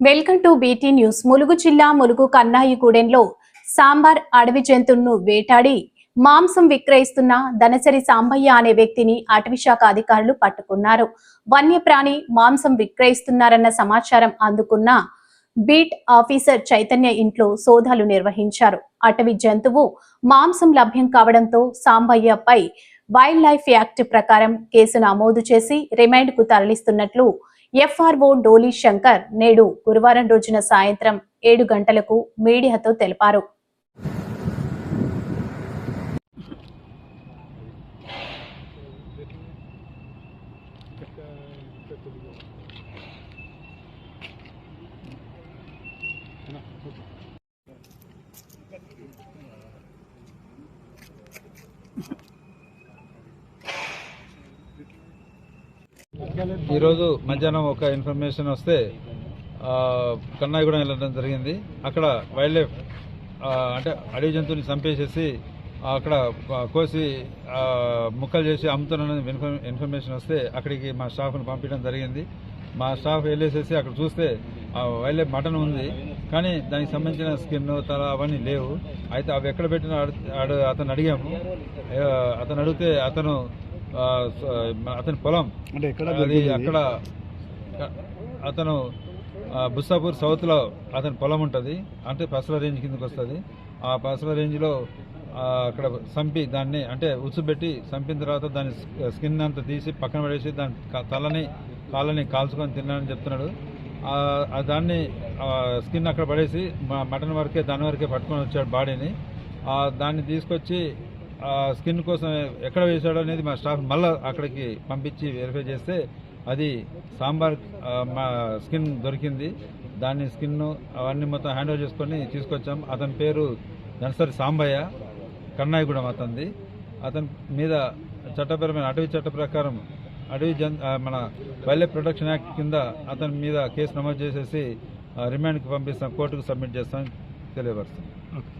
Welcome to BT news. Mulugu జిల్లా ములుగు కన్నాయిగూడెంలో సాంబార్ అడవి జంతువును వేటాడి మాంసం విక్రయిస్తున్న దనసరి సాంబయ్య అనే వ్యక్తిని అటవీశాఖ అధికారులు పట్టుకున్నారు. వన్యప్రాణి మాంసం విక్రయిస్తున్నారన్న సమాచారం అందుకున్న బీట్ ఆఫీసర్ చైతన్య ఇంట్లో సోదాలు నిర్వహించారు. అటవీ జంతువు మాంసం లభ్యం కావడంతో సాంబయ్యపై వైల్డ్ లైఫ్ యాక్ట్ ప్రకారం కేసు నమోదు చేసి రిమైండ్కు తరలిస్తున్నట్లు ఎఫ్ఆర్ఓ డోలీ శంకర్ నేడు గురువారం రోజున సాయంత్రం ఏడు గంటలకు మీడియాతో తెలిపారు. ఈరోజు మధ్యాహ్నం ఒక ఇన్ఫర్మేషన్ వస్తే కన్నాయిగూడెం వెళ్ళడం జరిగింది. అక్కడ వైల్డ్ లైఫ్ అంటే అడవి జంతువుని చంపేసేసి అక్కడ కోసి ముక్కలు చేసి అమ్ముతున్న ఇన్ఫర్మేషన్ వస్తే అక్కడికి మా స్టాఫ్ను పంపించడం జరిగింది. మా స్టాఫ్ వెళ్ళేసేసి అక్కడ చూస్తే ఆ వైల్డ్ లైఫ్ మటన్ ఉంది. కానీ దానికి సంబంధించిన స్కిన్ తల అవన్నీ లేవు. అయితే అవి ఎక్కడ పెట్టిన అతను అడిగాము. అతను అడిగితే అతను అతని పొలం. అది? అక్కడ అతను బుస్సాపూర్ సౌత్లో అతని పొలం ఉంటుంది. అంటే పసల రేంజ్ కిందకి వస్తుంది. ఆ పసల రేంజ్లో ఆ, అక్కడ చంపి దాన్ని అంటే ఉచ్చుబెట్టి చంపిన తర్వాత దాని స్కిన్ అంతా తీసి పక్కన పడేసి దాని తలని కాళ్ళని కాల్చుకొని తిన్నానని చెప్తున్నాడు. దాన్ని స్కిన్ అక్కడ పడేసి మా మటన్ వరకే దాని వరకే పట్టుకొని వచ్చాడు బాడీని. దాన్ని తీసుకొచ్చి స్కిన్ కోసం ఎక్కడ వేసాడో అనేది మా స్టాఫ్ మళ్ళీ అక్కడికి పంపించి వెరిఫై చేస్తే అది సాంబార్ మా స్కిన్ దొరికింది. దాన్ని స్కిన్ అవన్నీ మొత్తం హ్యాండ్ ఓవర్ చేసుకొని తీసుకొచ్చాం. అతని పేరు దనసరి సాంబయ్య కన్నాయిగూడెం అతనిది. అతని మీద చట్టపరమైన అటవీ చట్ట ప్రకారం అటవీ జన్ మన వైల్డ్ ప్రొటెక్షన్ యాక్ట్ కింద అతని మీద కేసు నమోదు చేసేసి రిమాండ్కి పంపిస్తాం. కోర్టుకు సబ్మిట్ చేస్తాం. తెలియపరుస్తాం. ఓకే.